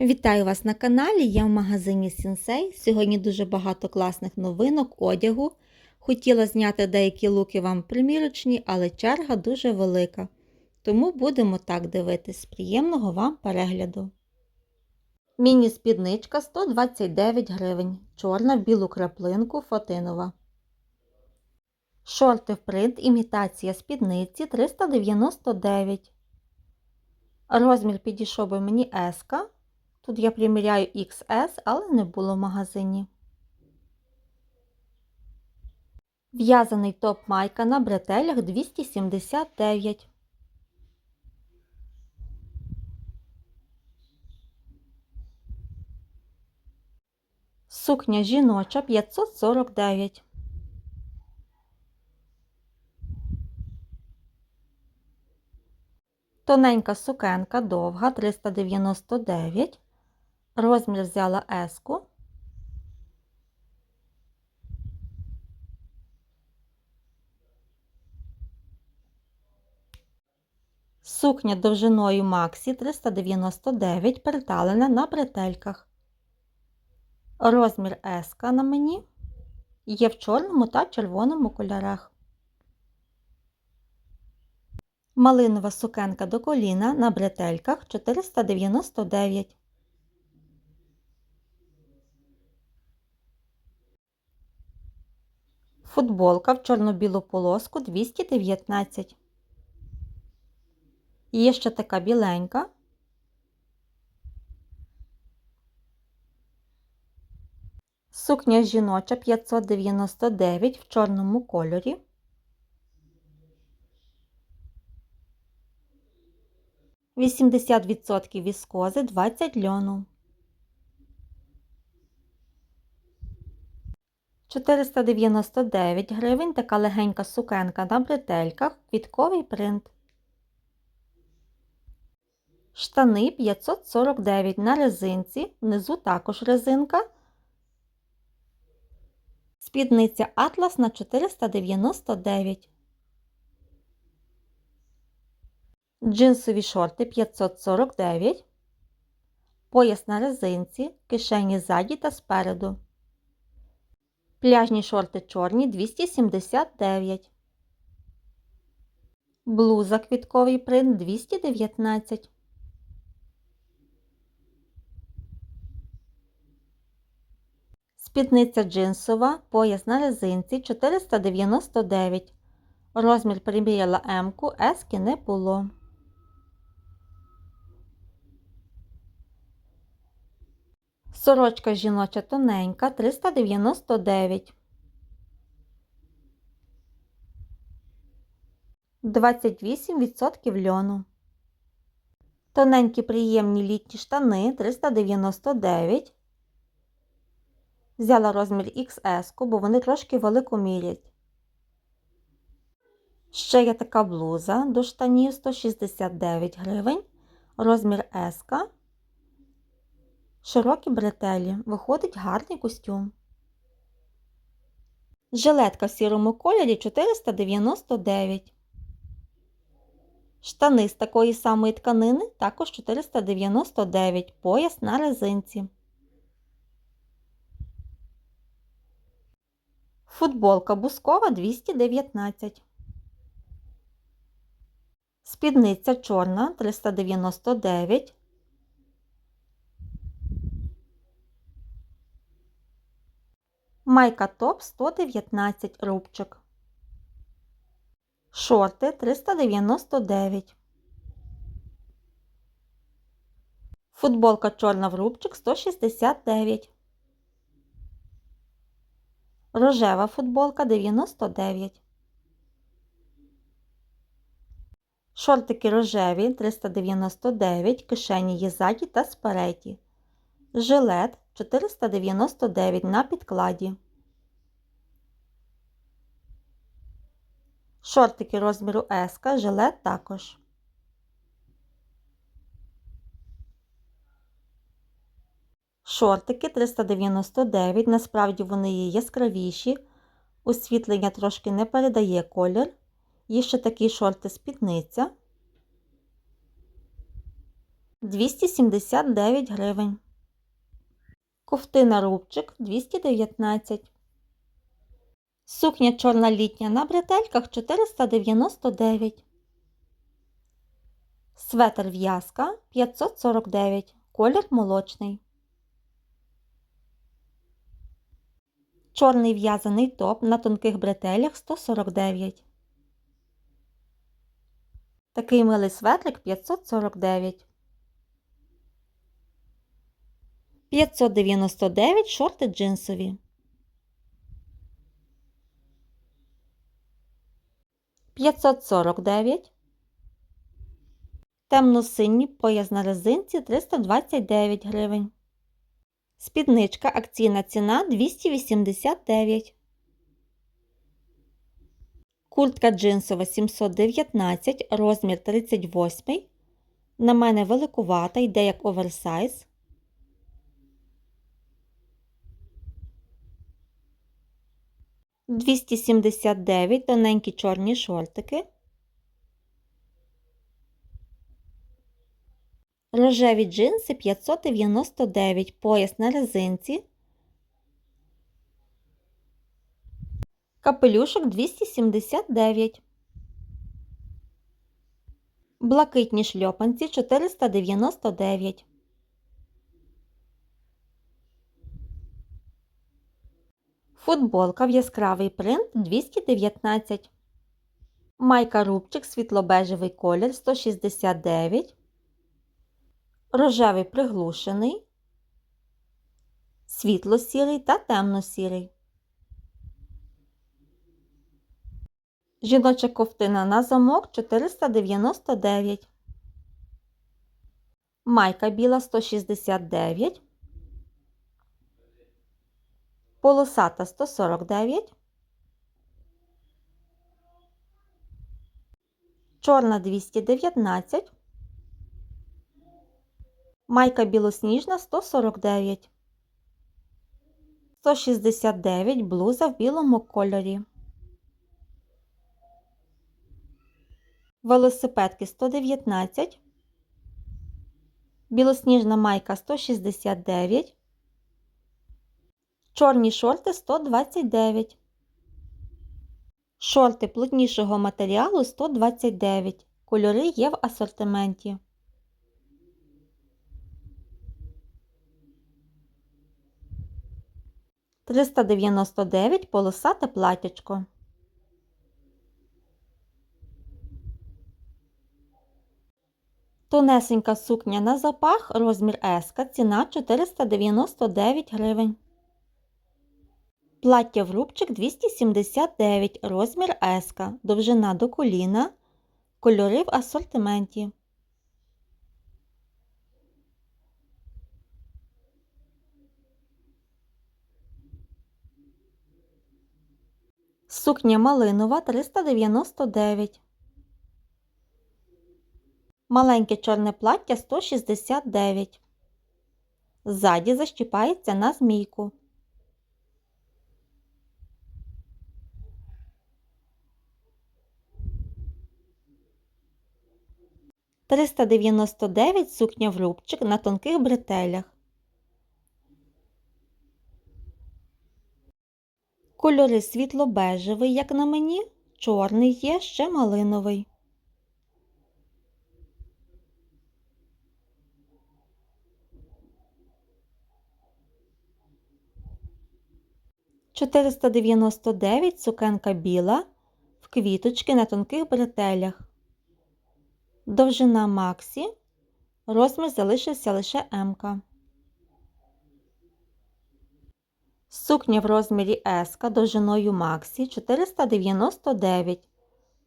Вітаю вас на каналі, я в магазині Сінсей. Сьогодні дуже багато класних новинок, одягу. Хотіла зняти деякі луки вам примірочні, але черга дуже велика. Тому будемо так дивитись. Приємного вам перегляду. Міні-спідничка 129 гривень. Чорна в білу краплинку фотинова. Шорти в принт імітація спідниці 399. Розмір підійшов би мені S. Тут я приміряю XS, але не було в магазині. В'язаний топ майка на бретелях 279. Сукня жіноча 549. Тоненька сукенка довга 399. Розмір взяла еску. Сукня довжиною Максі 399 приталена на бретельках. Розмір еска на мені є в чорному та червоному кольорах. Малинова сукенка до коліна на бретельках 499. Футболка в чорно-білу полоску 219. Є ще така біленька. Сукня жіноча 599 в чорному кольорі. Вісімдесят відсотків віскози, 20 льону. 499 гривень така легенька сукенка на бретельках, квітковий принт. Штани 549 на резинці, внизу також резинка. Спідниця Атлас на 499. Джинсові шорти 549. Пояс на резинці, кишені ззаді та спереду. Пляжні шорти чорні 279. Блуза квітковий принт 219. Спідниця джинсова, пояс на резинці 499. Розмір приміряла М-ку, ески не було. Сорочка жіноча тоненька 399. 28% льону. Тоненькі приємні літні штани 399. Взяла розмір XS, бо вони трошки велико мірять. Ще є така блуза до штанів 169 гривень. Розмір S. Широкі бретелі. Виходить гарний костюм. Жилетка в сірому кольорі 499. Штани з такої самої тканини також 499. Пояс на резинці. Футболка бускова 219. Спідниця чорна 399. Майка топ 119 рубчик. Шорти 399. Футболка чорна в рубчик 169. Рожева футболка 99. Шортики рожеві 399, кишені є ззаді та спереді. Жилет 499 на підкладі. Шортики розміру S, жилет також. Шортики 399, насправді вони є яскравіші, освітлення трошки не передає колір. Є ще такі шорти спідниця. 279 гривень. Ковтина рубчик 219. Сукня чорна літня на бретельках 499. Светр в'язка 549. Колір молочний. Чорний в'язаний топ на тонких бретелях 149. Такий милий светлик 549. 599 шорти джинсові. 549. Темно-синій пояс на резинці 329 гривень. Спідничка акційна ціна 289. Куртка джинсова 719, розмір 38. На мене великувата, йде як оверсайз. Двісті сімдесят дев'ять тоненькі чорні шортики. Рожеві джинси 599, пояс на резинці. Капелюшок 279. Блакитні шльопанці 499. Футболка в яскравий принт 219. Майка рубчик світло-бежевий колір 169. Рожевий приглушений, світло-сірий та темно-сірий. Жіноча ковтина на замок 499. Майка біла 169. Полосата 149. Чорна 219. Майка білосніжна 149. 169 блуза в білому кольорі. Велосипедки 119. Білосніжна майка 169. Чорні шорти 129. Шорти плотнішого матеріалу 129. Кольори є в асортименті. Триста дев'яносто дев'ять полосате платячко. Тонесенька сукня на запах, розмір S, ціна 499 гривень. Плаття в рубчик 279, розмір S, довжина до коліна, кольори в асортименті. Сукня малинова 399. Маленьке чорне плаття 169. Ззаді защіпається на змійку. Триста дев'яносто дев'ять сукня в рубчик на тонких бретелях. Кольори світло-бежевий, як на мені, чорний є ще малиновий. Чотириста дев'яносто сукенка біла в квіточки на тонких бретелях. Довжина Максі. Розмір залишився лише М. -ка. Сукня в розмірі S довжиною Максі 499.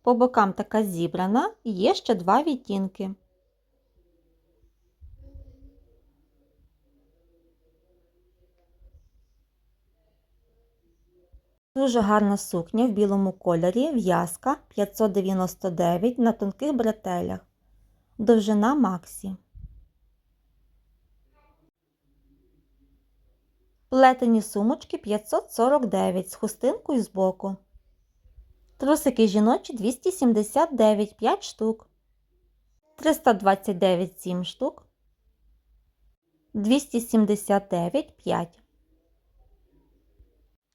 По бокам така зібрана, є ще два відтінки. Дуже гарна сукня в білому кольорі, в'язка 599 на тонких бретелях. Довжина Максі. Плетені сумочки 549 з хустинкою збоку. Трусики жіночі 279 5 штук. 329 7 штук. 279 5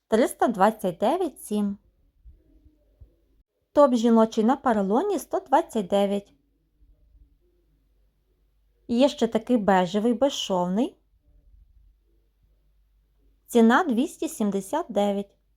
329 7 Топ жіночий на паралоні 129 Є ще такий бежевий безшовний. Ціна 279